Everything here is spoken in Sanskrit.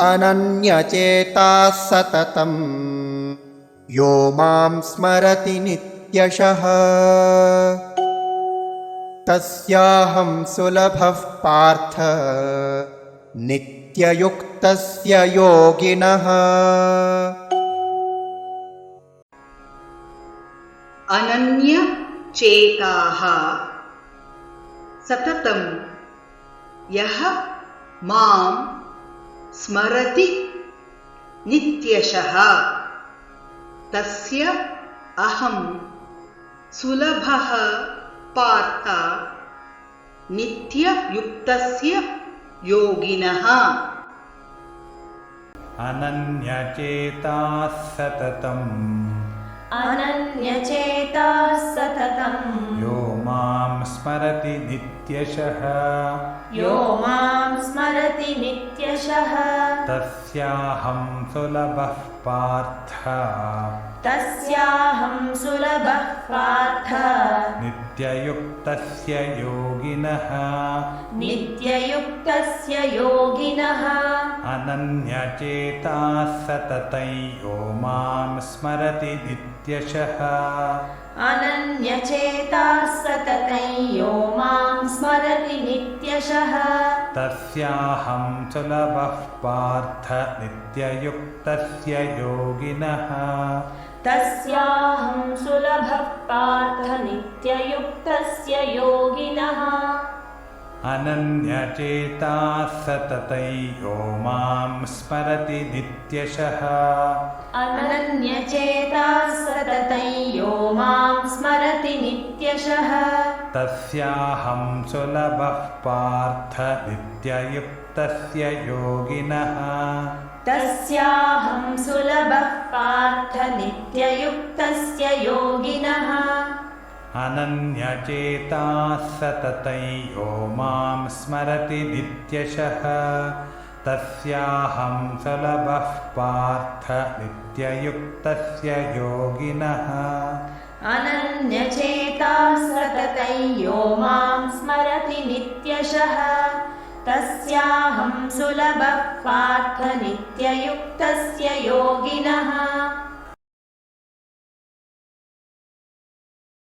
अनन्यचेताः सततं यो मां स्मरति नित्यशः। तस्याहं सुलभः पार्थ। नित्ययुक्तस्य योगिनः। अनन्यचेताः। सततं यः मां स्मरति नित्यशः। तस्य अहं सुलभः पार्थ नित्ययुक्तस्य योगिनः। अनन्यचेताः सततम्। अनन्यचेताः सततं यो मां स्मरति नित्यशः। यो मां स्मरति नित्यशः। तस्याहं सुलभः पार्थ। तस्याहं सुलभः पार्थ। नित्ययुक्तस्य योगिनः। नित्ययुक्तस्य योगिनः। अनन्यचेताः सततं यो मां स्मरति नित्यशः। अनन्यचेताः तस्याहं सुलभः पार्थ नित्ययुक्तस्य योगिनः। तस्याहं सुलभः पार्थ नित्ययुक्तस्य योगिनः। अनन्यचेताः सततं यो मां स्मरति नित्यशः। अनन्यचेताः सततं यो मां स्मरति नित्यशः तस्याहं सुलभः पार्थ नित्ययुक्तस्य योगिनः। तस्याहं सुलभः पार्थ नित्ययुक्तस्य योगिनः। अनन्यचेताः सततं यो मां स्मरति नित्यशः। तस्याहं सुलभः पार्थ नित्ययुक्तस्य योगिनः अनन्यचेताः सततं यो मां स्मरति नित्यशः। तस्याहं सुलभः पार्थ नित्ययुक्तस्य योगिनः